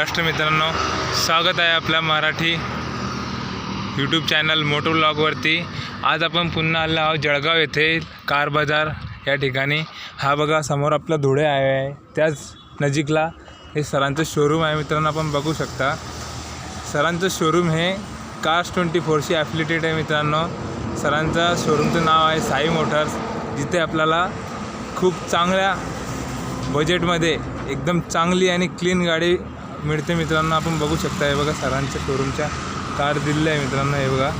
महाराष्ट्र मित्रांनो स्वागत आहे आपल्या मराठी यूट्यूब चॅनल मोटो ब्लॉगवरती आज आपण पुन्हा आलो आहोत जळगाव येथे कार बाजार या ठिकाणी. हा बघा समोर आपला धुळे आहे. त्याच नजीकला हे सरांचं शोरूम आहे मित्रांनो आपण बघू शकता. सरांचं शोरूम हे कार्स ट्वेंटी फोरशी ॲफिलिटेड आहे मित्रांनो. सरांचं शोरूमचं नाव आहे साई मोटर्स. जिथे आपल्याला खूप चांगल्या बजेटमध्ये एकदम चांगली आणि क्लीन गाडी मिळते मित्रांनो आपण बघू शकता हे बघा सरांच्या शोरूमच्या कार दिलेल्या आहे मित्रांनो हे बघा.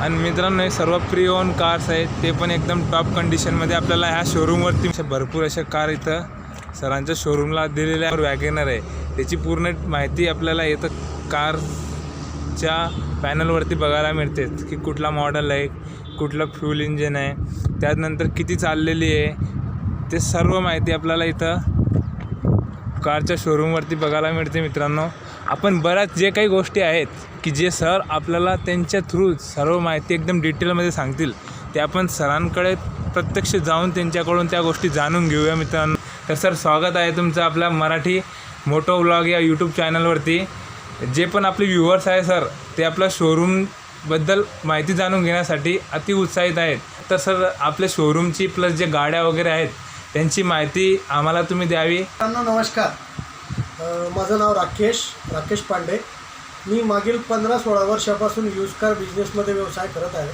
आणि मित्रांनो हे सर्व प्री ओन कार्स आहेत. ते पण एकदम टॉप कंडिशनमध्ये आपल्याला ह्या शोरूमवरती भरपूर अशा कार इथं सरांच्या शोरूमला दिलेल्या वॅगेनर आहे. त्याची पूर्ण माहिती आपल्याला इथं कारच्या पॅनलवरती बघायला मिळते. की कुठला मॉडेल आहे कुठलं फ्यूल इंजिन आहे त्यानंतर किती चाललेली आहे. ते सर्व माहिती आपल्याला इथं कारच्या शोरूमवरती बघायला मिळते मित्रांनो. आपण बऱ्याच जे काही गोष्टी आहेत की जे सर आपल्याला त्यांच्या थ्रू सर्व माहिती एकदम डिटेलमध्ये सांगतील ते आपण सरांकडे प्रत्यक्ष जाऊन त्यांच्याकडून त्या गोष्टी जाणून घेऊया मित्रांनो. तर सर स्वागत आहे तुमचं आपल्या मराठी मोटो व्लॉग या यूट्यूब चॅनलवरती जे पण आपले व्ह्युअर्स आहे सर ते आपल्या शोरूमबद्दल माहिती जाणून घेण्यासाठी अति उत्साहित आहेत. तर सर आपल्या शोरूमची प्लस जे गाड्या वगैरे आहेत त्यांची माहिती आम्हाला तुम्ही द्यावी. मित्रांनो नमस्कार. माझं नाव राकेश राकेश पांडे. मी मागील पंधरा सोळा वर्षापासून यूज कार बिझनेसमध्ये व्यवसाय करत आहे.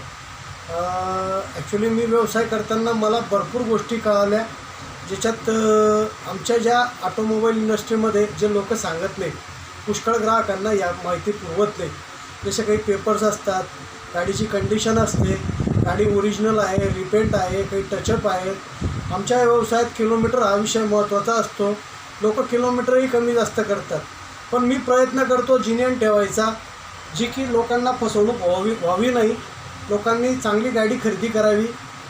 ॲक्च्युली मी व्यवसाय करताना मला भरपूर गोष्टी कळाल्या ज्याच्यात आमच्या ज्या ऑटोमोबाईल इंडस्ट्रीमध्ये जे लोक सांगत नाही पुष्कळ ग्राहकांना या माहिती पुरवत नाही जसे काही पेपर्स असतात गाडीची कंडिशन असते गाडी ओरिजिनल आहे रिपेंट आहे काही टचअप आहेत आमच्या व्यवसायात किलोमीटर हा विषय महत्त्वाचा असतो. लोक किलोमीटरही कमी जास्त करतात. पण मी प्रयत्न करतो जिनियन ठेवायचा जी की लोकांना फसवणूक व्हावी व्हावी नाही. लोकांनी चांगली गाडी खरेदी करावी.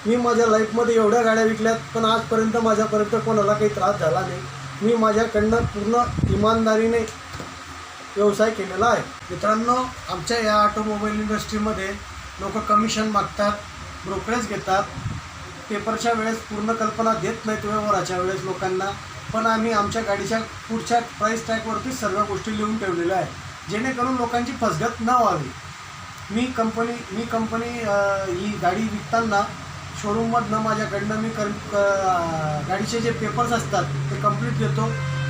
मी माझ्या लाईफमध्ये एवढ्या गाड्या विकल्यात पण आजपर्यंत माझ्यापर्यंत कोणाला काही त्रास झाला नाही. मी माझ्याकडनं पूर्ण इमानदारीने व्यवसाय केलेला आहे. मित्रांनो आमच्या या ऑटोमोबाईल इंडस्ट्रीमध्ये लोक कमिशन मागतात ब्रोकरेज घेतात. पेपरच्या वेळेस पूर्ण कल्पना देत नाहीत व्यवहाराच्या वेळेस लोकांना. पण आम्ही आमच्या गाडीच्या पुढच्या प्राईस टॅगवरती सर्व गोष्टी लिहून ठेवलेल्या आहेत. जेणेकरून लोकांची फसगत न व्हावी. मी कंपनी मी कंपनी ही गाडी विकताना शोरूममधनं माझ्याकडनं मी कर क- गाडीचे जे पेपर्स असतात ते कंप्लीट देतो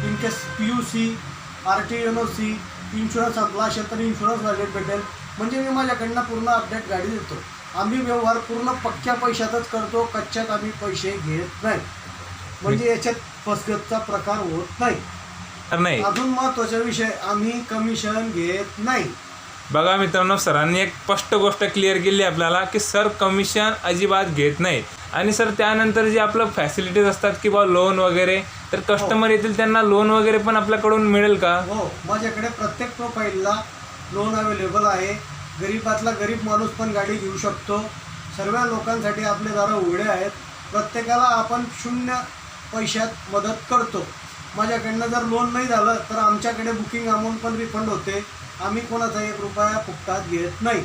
in case P U C R T N O C insurance संपला असेल तर इन्शुरन्स व्हॅलिड भेटेल. म्हणजे मी माझ्याकडनं पूर्ण अपडेट गाडी देतो. आम्ही व्यवहार पूर्ण पक्क्या पैशातच करतो कच्च्यात आम्ही पैसे घेत नाही. म्हणजे याच्यात फसगतचा प्रकार होत नाही. नाही. अजून महत्त्वाचा विषय आम्ही कमिशन घेत नाही. बघा मित्रांनो सरांनी एक स्पष्ट गोष्ट क्लिअर केली आपल्याला की सर कमिशन अजिबात घेत नाहीत. आणि सर त्यानंतर जे आपलं फॅसिलिटीज असतात किंवा लोन वगैरे तर कस्टमर येतील त्यांना लोन वगैरे पण आपल्याकडून मिळेल का? हो माझ्याकडे प्रत्येक प्रोफाईलला लोन अवेलेबल आहे. गरीबातला गरीब माणूस पण गाडी घेऊ शकतो. सर्व लोकांसाठी आपले दारं उघडे आहेत. प्रत्येकाला आपण शून्य पैशात मदत करतो. माझ्याकडनं जर लोन नाही झालं तर आमच्याकडे बुकिंग अमाऊंट पण रिफंड होते. आम्ही कोणाचा एक रुपया फुकटात घेत नाही.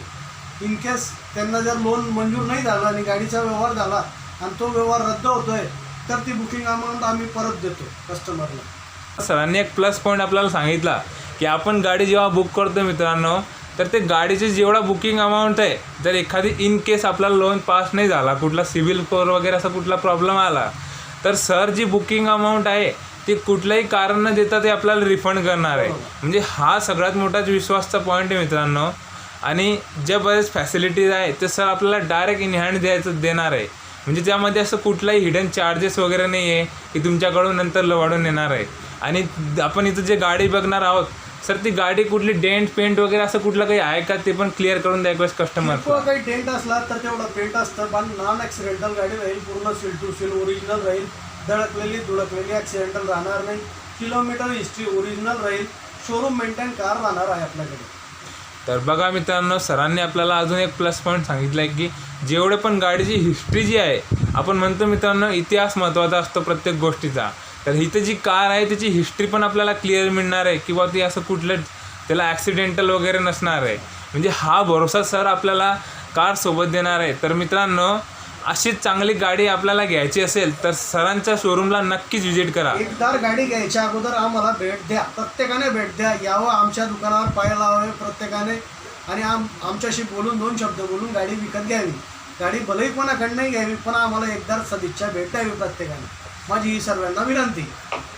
इन केस त्यांना जर लोन मंजूर नाही झालं आणि गाडीचा व्यवहार झाला आणि तो व्यवहार रद्द होतोय तर ती बुकिंग अमाऊंट आम्ही परत देतो कस्टमरला सरांनी एक प्लस पॉईंट आपल्याला सांगितला की आपण गाडी जेव्हा बुक करतो मित्रांनो तर ते गाडीचे जेवढा बुकिंग अमाऊंट आहे जर एखादी इन केस आपला लोन पास नाही झाला कुठला सिबिल स्कोअर वगैरे असा कुठला प्रॉब्लेम आला तर सर जी बुकिंग अमाऊंट आहे ती कुठलंही कारण न देता ते आपल्याला रिफंड करणार आहे. म्हणजे हा सगळ्यात मोठाच विश्वासचा पॉईंट आहे मित्रांनो. आणि ज्या बरेच फॅसिलिटीज आहेत ते सर आपल्याला डायरेक्ट इन हँड द्यायचं देणार आहे. म्हणजे त्यामध्ये असं कुठलाही हिडन चार्जेस वगैरे नाही आहे की तुमच्याकडून नंतर वाढून येणार आहे. आणि आपण इथं जे गाडी बघणार आहोत सर ती गाडी कुठली डेंट पेंट वगैरे असं कुठलं काही आहे का? ते पण क्लिअर करून द्या एक कस्टमर काही टेंट असला तर तेवढं पेंट असतं. पण नॉन ॲक्सिडेंटल गाडी राहील पूर्ण सील टू सील ओरिजिनल राहील. धडकलेली धुडकलेली ॲक्सिडेंटल राहणार नाही. किलोमीटर हिस्ट्री ओरिजिनल राहील. शोरूम मेंटेन कार राहणार आहे आपल्याकडे. तर बघा मित्रांनो सरांनी आपल्याला अजून एक प्लस पॉईंट सांगितलं आहे की जेवढे पण गाडीची हिस्ट्री जी आहे आपण म्हणतो मित्रांनो इतिहास महत्त्वाचा असतो प्रत्येक गोष्टीचा. तर इथं जी कार आहे त्याची हिस्ट्री पण आपल्याला क्लिअर मिळणार आहे किंवा ती असं कुठलं त्याला ॲक्सिडेंटल वगैरे नसणार आहे. म्हणजे हा भरोसा सर आपल्याला कार सोबत देणार आहे. तर मित्रांनो अशीच चांगली गाडी आपल्याला घ्यायची असेल तर सरांच्या शोरूमला नक्कीच व्हिजिट करा. एकदार गाडी घ्यायच्या अगोदर आम्हाला भेट द्या. प्रत्येकाने भेट द्या. यावं आमच्या दुकानावर पाय लावावे प्रत्येकाने. आणि आम आमच्याशी बोलून दोन शब्द बोलून गाडी विकत घ्यावी. गाडी भलेही कोणाकडनंही घ्यावी पण आम्हाला एकदा सदिच्छा भेट द्यावी प्रत्येकाने. माझी ही सर्वांना विनंती.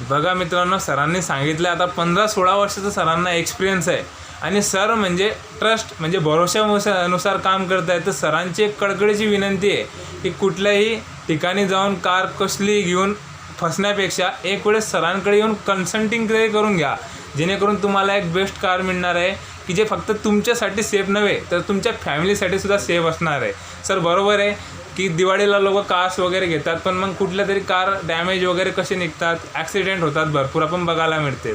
बघा मित्रांनो सरांनी सांगितलं आता पंधरा सोळा वर्षाचा सरांना एक्सपिरियन्स आहे. आणि सर म्हणजे ट्रस्ट म्हणजे भरोशानुसार काम करत आहे तर सरांची एक कडकडीची विनंती आहे की कुठल्याही ठिकाणी जाऊन कार कसली घेऊन फसण्यापेक्षा एक वेळेस सरांकडे येऊन कन्सल्टिंग तरी करून घ्या. जेणेकरून तुम्हाला एक बेस्ट कार मिळणार आहे की जे फक्त तुमच्यासाठी सेफ नव्हे तर तुमच्या फॅमिलीसाठी सुद्धा सेफ असणार आहे. सर बरोबर आहे. की दिवाळीला लोक कार्स वगैरे घेतात पण मग कुठल्या तरी कार डॅमेज वगैरे कसे निघतात ॲक्सिडेंट होतात भरपूर आपण बघायला मिळते.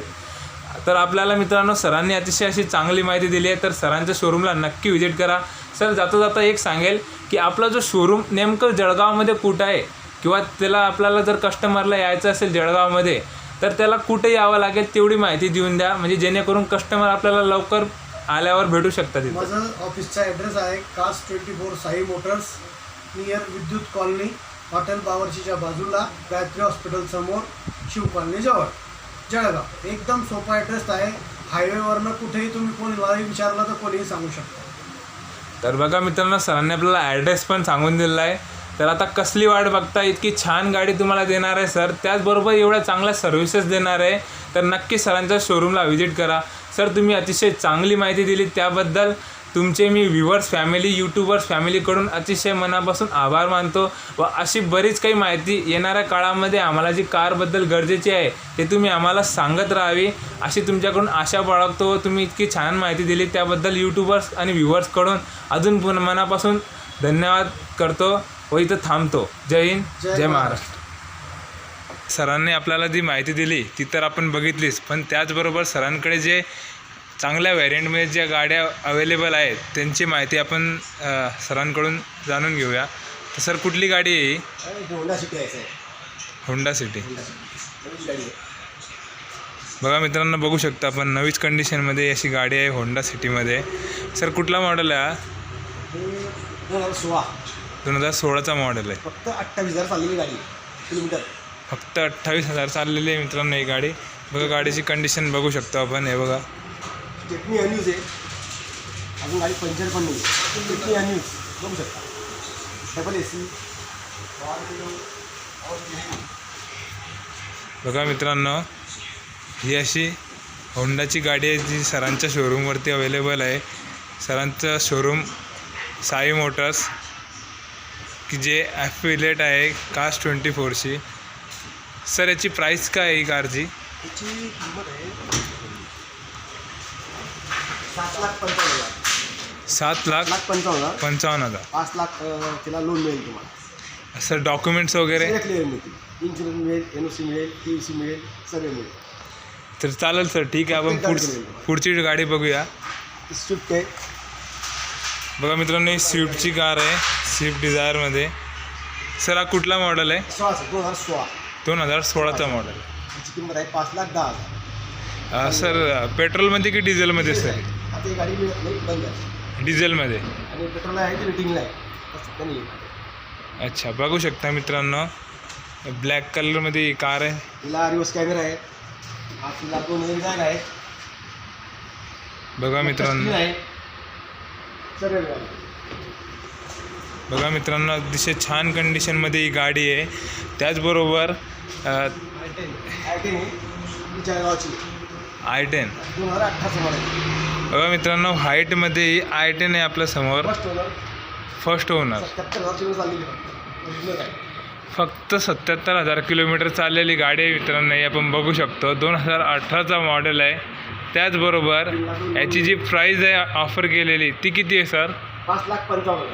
तर आपल्याला मित्रांनो सरांनी अतिशय अशी चांगली माहिती दिली आहे तर सरांच्या शोरूमला नक्की व्हिजिट करा. सर जाता जाता एक सांगेल की आपला जो शोरूम नेमकं जळगावमध्ये कुठं आहे किंवा त्याला आपल्याला जर कस्टमरला यायचं असेल जळगावमध्ये तर त्याला कुठे यावं लागेल तेवढी माहिती देऊन द्या म्हणजे जेणेकरून कस्टमर आपल्याला लवकर आल्यावर भेटू शकतात माझं ऑफिसचा ॲड्रेस आहे caste twenty four Sai motors near Vidyut colony hotel बावर्शीच्या बाजूला गायत्री हॉस्पिटल समोर शिव कॉलनी जवळ. जळगाव एकदम सोपा ॲड्रेस आहे. हायवेवरनं कुठेही तुम्ही कोणी विचारलं तर कोणीही सांगू शकता तर बघा मित्रांनो सरांनी आपल्याला ॲड्रेस पण सांगून दिलेला आहे. तर आता कसली वाट बघता इतकी छान गाडी तुम्हाला देणार आहे सर. त्याचबरोबर एवढ्या चांगल्या सर्व्हिसेस देणार आहे. तर नक्की सरांच्या शोरूमला व्हिजिट करा. सर तुम्ही अतिशय चांगली माहिती दिली. त्याबद्दल तुमचे मी व्ह्युअर्स फॅमिली यूट्यूबर्स फॅमिलीकडून अतिशय मनापासून आभार मानतो व अशी बरीच काही माहिती येणाऱ्या काळामध्ये आम्हाला जी कारबद्दल गरजेची आहे ते तुम्ही आम्हाला सांगत राहावी. अशी तुमच्याकडून आशा बाळगतो व तुम्ही इतकी छान माहिती दिली त्याबद्दल यूट्यूबर्स आणि व्ह्युअर्सकडून अजून पुन- मनापासून धन्यवाद करतो व इथं थांबतो. जय हिंद जय जय महाराष्ट्र. सरांनी आपल्याला जी माहिती दिली ती तर आपण बघितलीच पण त्याचबरोबर सरांकडे जे चांगल्या व्हॅरियंटमध्ये ज्या गाड्या अवेलेबल आहेत त्यांची माहिती आपण सरांकडून जाणून घेऊया. तर सर कुठली गाडी आहे होंडा सिटी आहे होंडा सिटी. बघा मित्रांनो बघू शकता आपण नवीच कंडिशनमध्ये अशी गाडी आहे होंडा सिटीमध्ये सर कुठला मॉडेल आहे दोन हजार सोळा. दोन हजार सोळाचा मॉडेल आहे. फक्त अठ्ठावीस हजार चाललेली गाडी किलोमीटर. फक्त अठ्ठावीस हजार चाललेली आहे मित्रांनो ही गाडी. बघा गाडीची कंडिशन बघू शकतो आपण हे बघा. टेक्नी अनयूज आहे. अजून गाडी पंचर पण नाही. टेक्नी अनयूज बघू शकता. डबल ए सी बघा मित्रांनो ही अशी होंडाची गाडी आहे जी सरांच्या शोरूमवरती अवेलेबल आहे. सरांचं शोरूम साई मोटर्स की जे ॲफिलेट आहे कास्ट ट्वेंटी फोरची सर याची प्राईस काय आहे ही कारची त्याची किंमत आहे सात लाख पंचावन्न हजार. सात लाख लाख पंचावन्न हजार. पंचावन्न हजार. पाच लाख अं, तिला लोन मिळेल तुम्हाला. सर डॉक्युमेंट्स वगैरे? सगळे क्लिअर मिळतील. इन्शुरन्स मिळेल एन ओ सी मिळेल टी सी मिळेल सगळे मिळेल. तर चालेल सर ठीक आहे. आपण पुढ पुढची गाडी बघूया. स्विफ्ट आहे. बघा मित्रांनो ही स्विफ्टची कार आहे. स्विफ्ट डिझायरमध्ये सर हा कुठला मॉडेल आहे? सोळा दोन हजार सोळा. दोन हजार सोळाचा मॉडेल त्याची किंमत आहे पाच लाख दहा हजार. सर पेट्रोलमध्ये की डिझेलमध्ये सर? आता ही गाडी मिळत नाही बंद आहे. डिझेलमध्ये? आणि पेट्रोल आहे ती रेटिंगला आहे? नाही अच्छा बघू शकता मित्रांनो. ब्लॅक कलरमध्ये ही कार आहे. तिला रिवर्स कॅमेरा आहे. आतला दोन एअर बॅग आहे. बघा मित्रांनो. बघा मित्रांनो अतिशय छान कंडिशनमध्ये ही गाडी आहे. त्याचबरोबर आय टेन आहे. आय टेन दोन हजार अठराचं मॉडेल बघा मित्रांनो व्हाईटमध्येही आय टेन आहे आपल्यासमोर फर्स्ट ओनर फर्स्ट फक्त सत्याहत्तर हजार किलोमीटर चाललेली गाडी आहे मित्रांनो आपण बघू शकतो. दोन हजार अठराचा मॉडेल आहे. त्याचबरोबर याची जी प्राईज आहे ऑफर केलेली ती किती आहे सर पाच लाख पंचावन्न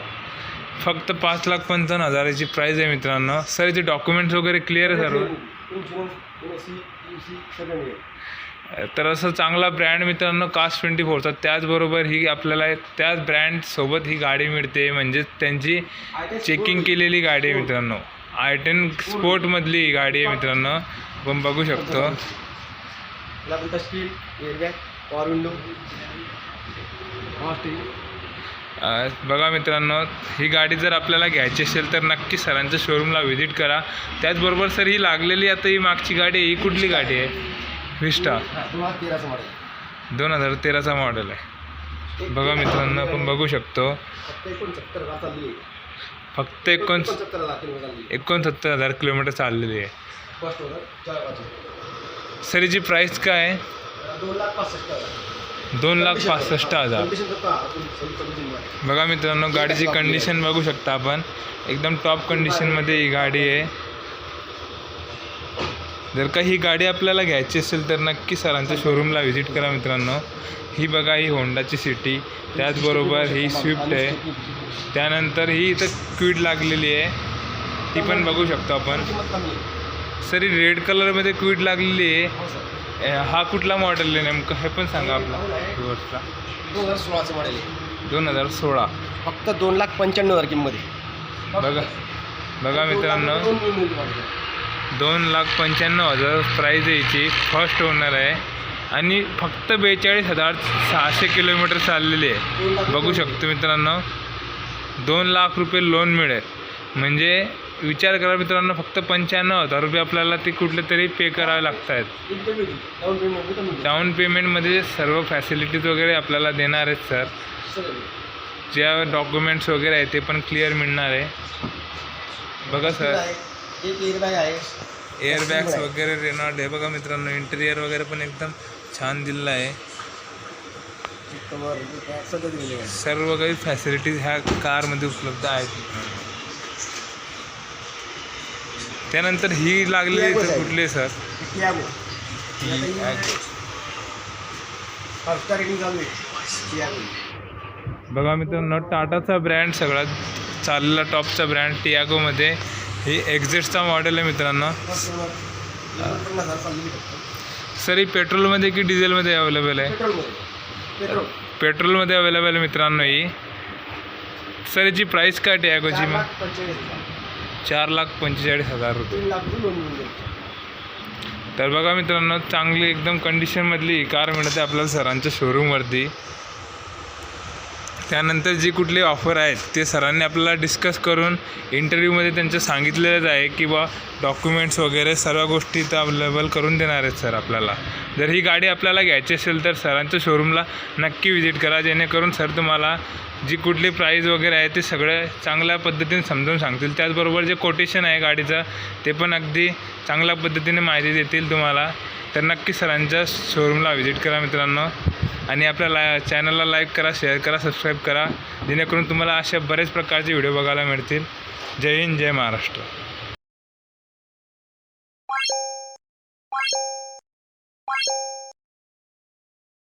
फक्त पाच लाख पंचावन्न हजाराची प्राईज आहे मित्रांनो. सर याचे डॉक्युमेंट्स वगैरे क्लिअर आहे सर्व तर असं चांगला ब्रँड मित्रांनो कास्ट ट्वेंटी फोरचा त्याचबरोबर ही आपल्याला त्याच ब्रँडसोबत ही गाडी मिळते. म्हणजेच त्यांची चेकिंग केलेली गाडी आहे मित्रांनो. आय टेन स्पोर्टमधली ही गाडी आहे मित्रांनो. आपण बघू शकतो. बघा मित्रांनो ही गाडी जर आपल्याला घ्यायची असेल तर नक्की सरांच्या शोरूमला व्हिजिट करा. त्याचबरोबर सर ही लागलेली आता ही मागची गाडी आहे ही कुठली गाडी आहे? विस्टा तेराचं मॉडेल दोन हजार तेराचा मॉडेल आहे. बघा मित्रांनो आपण बघू शकतो. फक्त एकोणसत्तर हजार चालली फक्त एकोण एकोणसत्तर हजार चालली एकोणसत्तर हजार किलोमीटर चाललेली आहे. फर्स्ट ओनर चार पाच सर हिची प्राईस काय आहे? दोन लाख पासष्ट हजार. दोन लाख पासष्ट हजार कंडिशन बघा मित्रांनो गाडीची कंडिशन बघू शकता आपण. एकदम टॉप कंडिशनमध्ये ही गाडी आहे. जर का ही गाडी आपल्याला घ्यायची असेल तर नक्की सरांच्या शोरूमला व्हिजिट करा मित्रांनो. ही बघा ही होंडाची सिटी त्याचबरोबर ही स्विफ्ट आहे. त्यानंतर ही इथं क्वीड लागलेली आहे. ती पण बघू शकतो आपण. सर ही रेड कलरमध्ये क्वीड लागलेली आहे. हो कुठला मॉडेल आहे नेमकं? हे पण सांगा आपला. दोन हजार सोळाचं मॉडेल आहे. दोन हजार सोळा. फक्त दोन लाख पंच्याण्णव हजार किंमत बघा. बघा मित्रांनो. दोन लाख पंच्याण्णव हजार प्राईज यायची फर्स्ट ओनर आहे. आणि फक्त बेचाळीस हजार सहाशे किलोमीटर चाललेली आहे. बघू शकतो मित्रांनो. दोन लाख रुपये लोन मिळेल. म्हणजे विचार करा मित्रांनो फक्त पंच्याण्णव हजार रुपये आपल्याला ते कुठले तरी पे करावे लागत आहेत डाऊन पेमेंटमध्ये सर्व फॅसिलिटीज वगैरे आपल्याला देणार आहेत सर ज्या डॉक्युमेंट्स वगैरे आहे ते पण क्लिअर मिळणार आहे. बघा सर एक एअरबॅग आहे. एअरबॅग्स वगैरे रेनॉल्ड आहे. बघा मित्रांनो इंटेरियर वगैरे पण एकदम छान दिलेलं आहे. सर्व काही फॅसिलिटीज ह्या कारमध्ये उपलब्ध आहेत. त्यानंतर ही लागलेली तर कुठली सर ही बघा मित्रांनो टाटाचा ब्रँड सगळ्यात चाललेला टॉपचा ब्रँड टियागोमध्ये ही एक्झिटचा मॉडेल आहे मित्रांनो. सर ही पेट्रोलमध्ये की डिझेलमध्ये अवेलेबल आहे? पेट्रोलमध्ये पेट्रोल पेट्रोलमध्ये अवेलेबल आहे मित्रांनो ही. सर याची प्राईस काय टियागोची चार मग. चार लाख पंचेचाळीस हजार रुपये. तर बघा मित्रांनो चांगली एकदम कंडिशनमधली कार मिळते आपल्याला सरांच्या शोरूमवरती त्यानंतर जी कुठली ऑफर आहेत ते सरांनी आपल्याला डिस्कस करून इंटरव्ह्यूमध्ये त्यांचं सांगितलेलंच आहे की बा डॉक्युमेंट्स वगैरे सर्व गोष्टी तर अवेलेबल करून देणार आहेत सर आपल्याला. जर ही गाडी आपल्याला घ्यायची असेल तर सरांच्या शोरूमला नक्की व्हिजिट करा जेणेकरून सर तुम्हाला जी कुठली प्राईज वगैरे आहे ते सगळं चांगल्या पद्धतीने समजून सांगतील. त्याचबरोबर जे कोटेशन आहे गाडीचं ते पण अगदी चांगल्या पद्धतीने माहिती देतील तुम्हाला. तर नक्की सरांच्या शोरूमला व्हिजिट करा मित्रांनो. आणि आपल्या ला चॅनलला लाईक करा शेअर करा सबस्क्राईब करा. जेणेकरून तुम्हाला अशा बरेच प्रकारचे व्हिडिओ बघायला मिळतील. जय हिंद जय महाराष्ट्र.